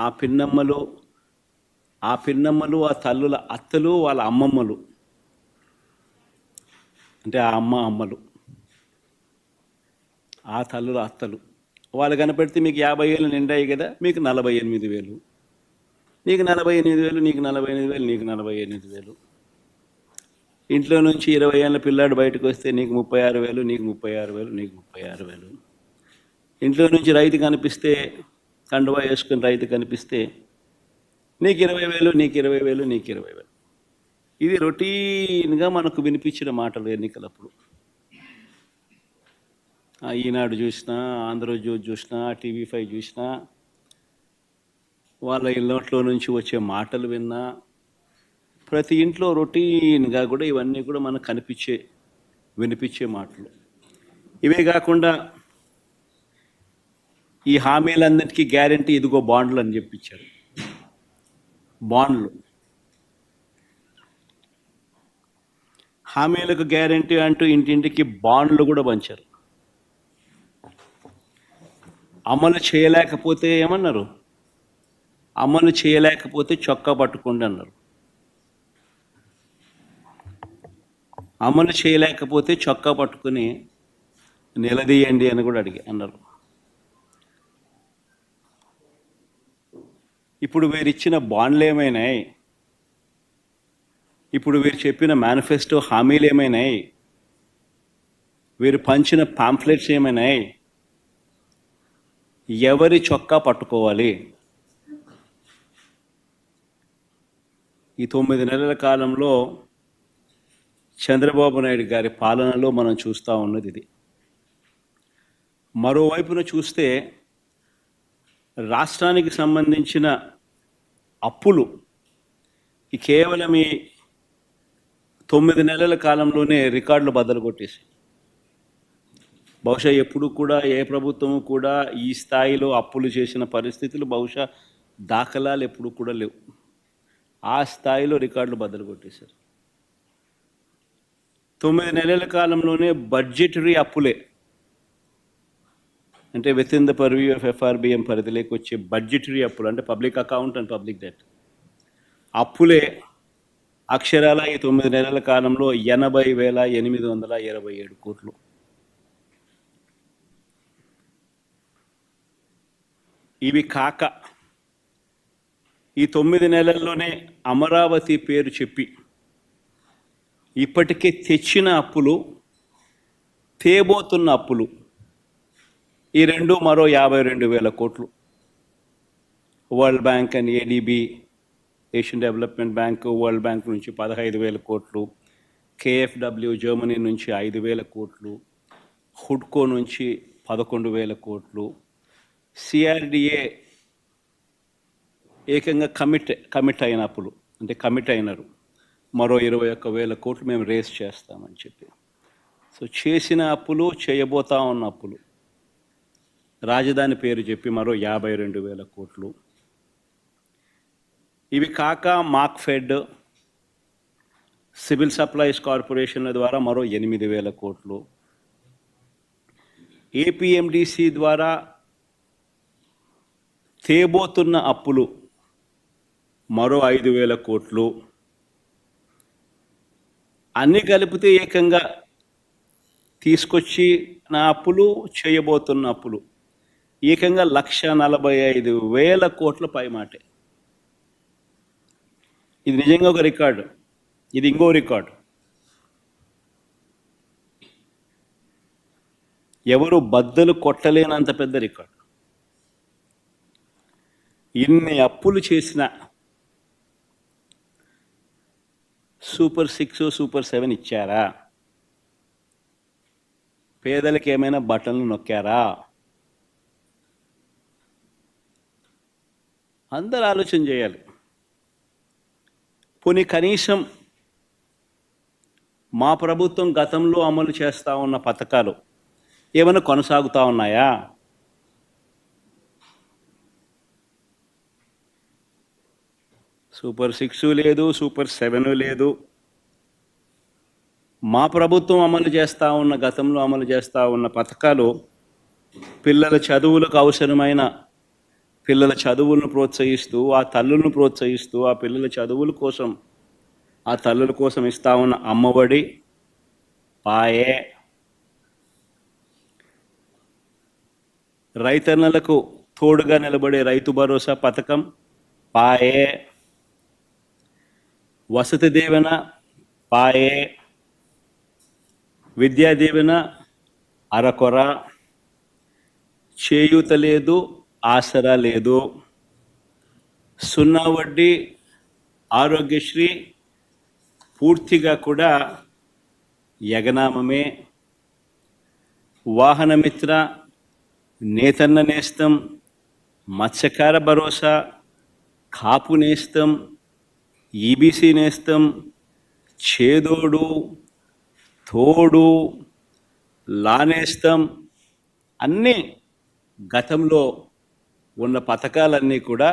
ఆ పిన్నమ్మలు ఆ పిన్నమ్మలు ఆ తల్లుల అత్తలు వాళ్ళ అమ్మమ్మలు. అంటే ఆ అమ్మ అమ్మలు. ఆ తల్లుల అత్తలు. వాళ్ళు కనపెడితే మీకు యాభై ఏళ్ళు నిండాయి కదా మీకు నలభై ఎనిమిది వేలు. నీకు నలభై ఎనిమిది వేలు నీకు నలభై ఎనిమిది వేలు నీకు నలభై ఎనిమిది వేలు. ఇంట్లో నుంచి ఇరవై ఏళ్ళ పిల్లాడు బయటకు వస్తే నీకు ముప్పై ఆరు వేలు నీకు ముప్పై ఆరు వేలు నీకు ముప్పై ఆరు వేలు. ఇంట్లో నుంచి రైతు కనిపిస్తే కండువా వేసుకుని రైతు కనిపిస్తే నీకు ఇరవై వేలు నీకు ఇరవై వేలు నీకు ఇరవై వేలు. ఇది రొటీన్గా మనకు వినిపించిన మాటలు ఎన్నికలప్పుడు. ఈనాడు చూసినా ఆంధ్రజ్యోతి చూసినా టీవీ ఫైవ్ చూసినా వాళ్ళ ఇళ్ళట్లో నుంచి వచ్చే మాటలు విన్నా ప్రతి ఇంట్లో రొటీన్గా కూడా ఇవన్నీ కూడా మనకు కనిపించే వినిపించే మాటలు. ఇవే కాకుండా ఈ హామీలన్నిటికీ గ్యారంటీ ఇదిగో బాండ్లు అని చెప్పించారు బాండ్లు. హామీలకు గ్యారంటీ అంటూ ఇంటింటికి బాండ్లు కూడా పంచారు. అమలు చేయలేకపోతే ఏమన్నారు? అమలు చేయలేకపోతే చొక్కా పట్టుకోండి అన్నారు. అమలు చేయలేకపోతే చొక్కా పట్టుకుని నిలదీయండి అని కూడా అడిగి అన్నారు. ఇప్పుడు వీరిచ్చిన బాండ్లు ఏమైనాయి? ఇప్పుడు వీరు చెప్పిన మేనిఫెస్టో హామీలు ఏమైనాయి? వీరు పంచిన పాంఫ్లెట్స్ ఏమైనాయి? ఎవరి చొక్కా పట్టుకోవాలి? ఈ తొమ్మిది నెలల కాలంలో చంద్రబాబు నాయుడు గారి పాలనలో మనం చూస్తూ ఉన్నది ఇది. మరోవైపున చూస్తే రాష్ట్రానికి సంబంధించిన అప్పులు కేవలం ఈ తొమ్మిది నెలల కాలంలోనే రికార్డులు బద్దలు కొట్టేసి బహుశా ఎప్పుడు కూడా ఏ ప్రభుత్వము కూడా ఈ స్థాయిలో అప్పులు చేసిన పరిస్థితులు బహుశా దాఖలాలు ఎప్పుడు కూడా లేవు. ఆ స్థాయిలో రికార్డులు బద్దలు కొట్టేశారు. తొమ్మిది నెలల కాలంలోనే బడ్జెటరీ అప్పులే అంటే within the purview of FRBM పరిధిలోకి వచ్చే బడ్జెటరీ అప్పులు అంటే public account and public debt అప్పులే అక్షరాల ఈ తొమ్మిది నెలల కాలంలో ఎనభై వేల ఎనిమిది వందల ఇరవై ఏడు కోట్లు. ఇవి కాక ఈ తొమ్మిది నెలల్లోనే అమరావతి పేరు చెప్పి ఇప్పటికే తెచ్చిన అప్పులు తేబోతున్న అప్పులు ఈ రెండు మరో యాభై రెండు వేల కోట్లు. World bank and ADB Asian development bank world bank నుంచి పదహైదు వేల కోట్లు. కేఎఫ్డబ్ల్యూ జర్మనీ నుంచి ఐదు వేల కోట్లు. హుడ్కో నుంచి పదకొండు వేల కోట్లు. సిఆర్డిఏ ఏకంగా కమిట్ కమిట్ అయిన అప్పులు అంటే కమిట్ అయినారు. మరో ఇరవై ఒక్క వేల కోట్లు మేము రేస్ చేస్తామని చెప్పి. సో చేసిన అప్పులు చేయబోతా ఉన్న అప్పులు రాజధాని పేరు చెప్పి మరో యాభై రెండు వేల కోట్లు. ఇవి కాక మాక్ఫెడ్ సివిల్ సప్లైస్ కార్పొరేషన్ల ద్వారా మరో ఎనిమిది వేల కోట్లు. ఏపీఎండిసి ద్వారా తేబోతున్న అప్పులు మరో ఐదు వేల కోట్లు. అన్నీ కలిపితే ఏకంగా తీసుకొచ్చి నా అప్పులు చేయబోతున్న అప్పులు. ఏకంగా లక్ష నలభై ఐదు వేల కోట్ల పైమాటే ఇది నిజంగా ఒక రికార్డు. ఇది ఇంకో రికార్డు. ఎవరు బద్దలు కొట్టలేనంత పెద్ద రికార్డు. ఇన్ని అప్పులు చేసిన సూపర్ సిక్స్ సూపర్ సెవెన్ ఇచ్చారా? పేదలకు ఏమైనా బటన్లు నొక్కారా? అందరు ఆలోచన చేయాలి. పోనీ కనీసం మా ప్రభుత్వం గతంలో అమలు చేస్తూ ఉన్న పథకాలు ఏమైనా కొనసాగుతూ ఉన్నాయా? సూపర్ సిక్స్ లేదు సూపర్ సెవెన్ లేదు. మా ప్రభుత్వం అమలు చేస్తూ ఉన్న గతంలో అమలు చేస్తూ ఉన్న పథకాలు పిల్లల చదువులకు అవసరమైన పిల్లల చదువులను ప్రోత్సహిస్తూ ఆ తల్లులను ప్రోత్సహిస్తూ ఆ పిల్లల చదువుల కోసం ఆ తల్లుల కోసం ఇస్తా ఉన్న అమ్మఒడి పాయే. రైతన్నలకు తోడుగా నిలబడే రైతు భరోసా పథకం పాయే. వసతి దీవెన పాయే. విద్యా దీవెన అరకొర. చేయూత లేదు ఆసరా లేదు. సున్నా వడ్డీ ఆరోగ్యశ్రీ పూర్తిగా కూడా యగనామమే. వాహనమిత్ర నేతన్న నేస్తం మత్స్యకార భరోసా కాపు నేస్తం ఈబీసీ నేస్తం చేదోడు తోడు లానేస్తం అన్నీ గతంలో ఉన్న పథకాలన్నీ కూడా